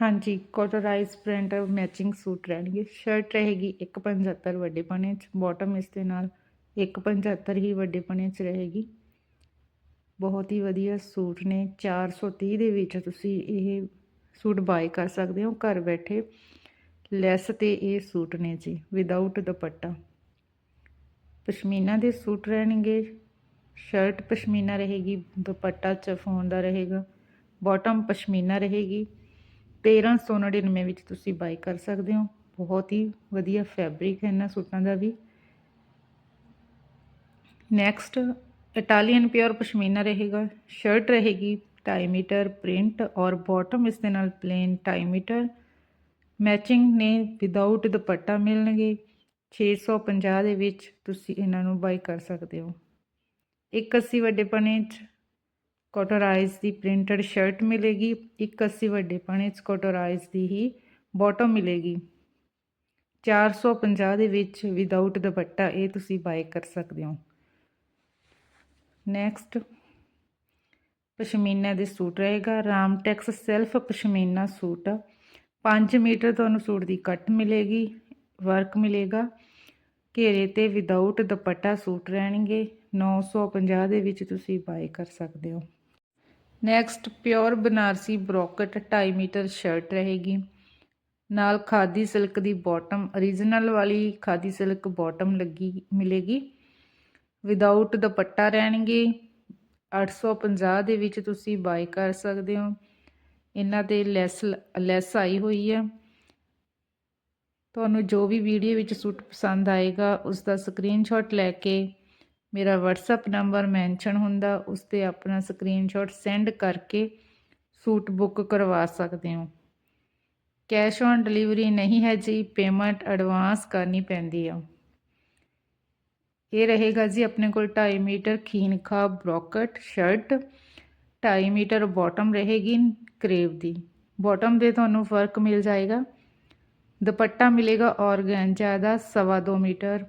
ਹਾਂਜੀ ਕੋਟਰਾਈਜ਼ print matching suit ਰਹਿਣਗੇ। ਸ਼ਰਟ ਰਹੇਗੀ 175 ਵੱਡੇ ਪਣੇ 'ਚ ਬਾਟਮ ਇਸ ਦੇ ਨਾਲ 175 ਹੀ ਵੱਡੇ ਪਣੇ 'ਚ ਰਹੇਗੀ। ਬਹੁਤ ਹੀ ਵਧੀਆ ਸੂਟ ਨੇ। 430 ਦੇ ਵਿੱਚ ਤੁਸੀਂ ਇਹ ਸੂਟ ਬਾਏ ਕਰ ਸਕਦੇ ਹੋ। ਘਰ ਬੈਠੇ ਲੈਸ ਤੇ ਇਹ ਸੂਟ ਨੇ ਜੀ ਵਿਦਆਊਟ ਦੁਪੱਟਾ। ਪਸ਼ਮੀਨਾ ਦੇ ਸੂਟ ਰਹਿਣਗੇ। ਸ਼ਰਟ ਪਸ਼ਮੀਨਾ ਰਹੇਗੀ, ਦੁਪੱਟਾ ਚਫੋਨ ਦਾ ਰਹੇਗਾ। ਬਾਟਮ ਪਸ਼ਮੀਨਾ ਰਹੇਗੀ। 1399 ਵਿੱਚ ਤੁਸੀਂ ਬਾਈ ਕਰ ਸਕਦੇ ਹੋ। ਬਹੁਤ ਹੀ ਵਧੀਆ ਫੈਬਰਿਕ ਹੈ ਇਹਨਾਂ ਸੂਟਾਂ ਦਾ ਵੀ। ਨੈਕਸਟ ਇਟਾਲੀਅਨ ਪਿਓਰ ਪਸ਼ਮੀਨਾ ਰਹੇਗਾ। ਸ਼ਰਟ ਰਹੇਗੀ 2.5 ਮੀਟਰ ਪ੍ਰਿੰਟ ਔਰ ਬਾਟਮ ਇਸ ਦੇ ਨਾਲ ਪਲੇਨ 2.5 ਮੀਟਰ। ਮੈਚਿੰਗ ਨੇ ਵਿਦਆਊਟ ਦੁਪੱਟਾ ਮਿਲਣਗੇ। 650 ਦੇ ਵਿੱਚ ਤੁਸੀਂ ਇਹਨਾਂ ਨੂੰ ਬਾਈ ਕਰ ਸਕਦੇ ਹੋ। 81 ਵੱਡੇ ਪਨੇ 'ਚ ਕੋਟਰਾਈਜ਼ ਦੀ ਪ੍ਰਿੰਟਡ ਸ਼ਰਟ ਮਿਲੇਗੀ 81 ਵੱਡੇ ਪਣੇ 'ਚ ਕੋਟਰਾਈਜ਼ ਦੀ ਹੀ ਬਾਟਮ ਮਿਲੇਗੀ। 450 ਦੇ ਵਿੱਚ ਵਿਦਆਊਟ ਦੁਪੱਟਾ, ਇਹ ਤੁਸੀਂ ਬਾਈ ਕਰ ਸਕਦੇ ਹੋ। ਨੈਕਸਟ ਪਸ਼ਮੀਨਾ ਦੇ ਸੂਟ ਰਹੇਗਾ। Ramtex self pashmina suit 5 metre ਤੁਹਾਨੂੰ ਸੂਟ ਦੀ ਕੱਟ ਮਿਲੇਗੀ ਵਰਕ ਮਿਲੇਗਾ। ਘੇਰੇ ਤੇ ਵਿਦਆਊਟ ਦੁਪੱਟਾ ਸੂਟ ਰਹਿਣਗੇ। 950 ਦੇ ਵਿੱਚ ਤੁਸੀਂ ਬਾਈ ਕਰ ਸਕਦੇ ਹੋ। Next pure Banarasi brocade 2.5 metre shirt ਰਹੇਗੀ। ਨਾਲ ਖਾਦੀ ਸਿਲਕ ਦੀ ਬਾਟਮ origignal ਵਾਲੀ ਖਾਦੀ ਸਿਲਕ ਬਾਟਮ ਲੱਗੀ, ਮਿਲੇਗੀ। ਵਿਦਆਊਟ ਦੁਪੱਟਾ ਰਹਿਣਗੇ। 850 ਦੇ ਵਿੱਚ ਤੁਸੀਂ ਬਾਈ ਕਰ ਸਕਦੇ ਹੋ। ਇਹਨਾਂ ਤੇ ਲੈਸ ਲੈਸ ਆਈ ਹੋਈ ਹੈ। ਤੁਹਾਨੂੰ ਜੋ ਵੀ ਵੀਡੀਓ ਵਿੱਚ ਸੂਟ ਪਸੰਦ ਆਏਗਾ ਉਸ ਦਾ ਸਕਰੀਨਸ਼ਾਟ ਲੈ ਕੇ ਮੇਰਾ WhatsApp ਨੰਬਰ ਮੈਂਸ਼ਨ ਹੁੰਦਾ, ਉਸ ਤੇ ਆਪਣਾ ਸਕਰੀਨਸ਼ਾਟ ਸੈਂਡ ਕਰਕੇ ਸੂਟ ਬੁੱਕ ਕਰਵਾ ਸਕਦੇ ਹੋ। ਕੈਸ਼ ਔਨ ਡਿਲੀਵਰੀ ਨਹੀਂ ਹੈ ਜੀ ਪੇਮੈਂਟ ਐਡਵਾਂਸ ਕਰਨੀ ਪੈਂਦੀ ਆ। ਇਹ ਰਹੇਗਾ ਜੀ ਆਪਣੇ ਕੋਲ 2.5 ਮੀਟਰ ਖੀਨਖਾ ਬ੍ਰੋਕਟ ਸ਼ਰਟ 2.5 ਮੀਟਰ ਬਾਟਮ ਰਹੇਗੀ ਕਰੇਵ ਦੀ। ਬਾਟਮ ਦੇ ਤੁਹਾਨੂੰ ਫ਼ਰਕ ਮਿਲ ਜਾਏਗਾ। ਦੁਪੱਟਾ ਮਿਲੇਗਾ ਔਰਗੈਂਜਾ ਦਾ 2.5 metre.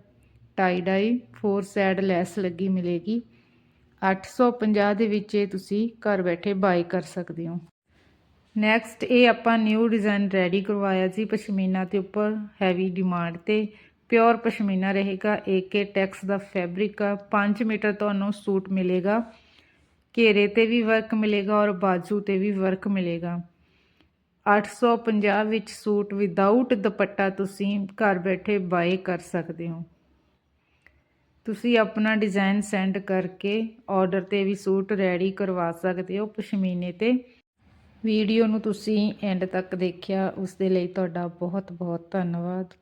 Tie dye four side lace ਲੱਗੀ ਮਿਲੇਗੀ। 850 ਦੇ ਵਿੱਚ ਇਹ ਤੁਸੀਂ ਘਰ ਬੈਠੇ ਬਾਈ ਕਰ ਸਕਦੇ ਹੋ। ਨੈਕਸਟ ਇਹ ਆਪਾਂ ਨਿਊ ਡਿਜ਼ਾਈਨ ਰੈਡੀ ਕਰਵਾਇਆ ਸੀ ਪਸ਼ਮੀਨਾ ਤੇ ਉੱਪਰ ਹੈਵੀ ਡਿਮਾਂਡ ਤੇ। ਪਿਓਰ ਪਸ਼ਮੀਨਾ ਰਹੇਗਾ ਏਕੇ ਟੈਕਸ ਦਾ ਫੈਬਰਿਕ ਆ 5 ਮੀਟਰ ਤੁਹਾਨੂੰ ਸੂਟ ਮਿਲੇਗਾ। ਘੇਰੇ ਤੇ ਵੀ ਵਰਕ ਮਿਲੇਗਾ ਔਰ ਬਾਜੂ ਤੇ ਵੀ ਵਰਕ ਮਿਲੇਗਾ। 850 ਵਿੱਚ ਸੂਟ ਵਿਦਆਊਟ ਦੁਪੱਟਾ ਤੁਸੀਂ ਘਰ ਬੈਠੇ ਬਾਏ ਕਰ ਸਕਦੇ ਹੋ। ਤੁਸੀਂ ਆਪਣਾ ਡਿਜ਼ਾਈਨ ਸੈਂਡ ਕਰਕੇ ਆਰਡਰ ਤੇ ਵੀ ਸੂਟ ਰੈਡੀ ਕਰਵਾ ਸਕਦੇ ਹੋ ਪਸ਼ਮੀਨੇ ਤੇ। ਵੀਡੀਓ ਨੂੰ ਤੁਸੀਂ ਐਂਡ ਤੱਕ ਦੇਖਿਆ ਉਸ ਦੇ ਲਈ ਤੁਹਾਡਾ ਬਹੁਤ ਬਹੁਤ ਧੰਨਵਾਦ।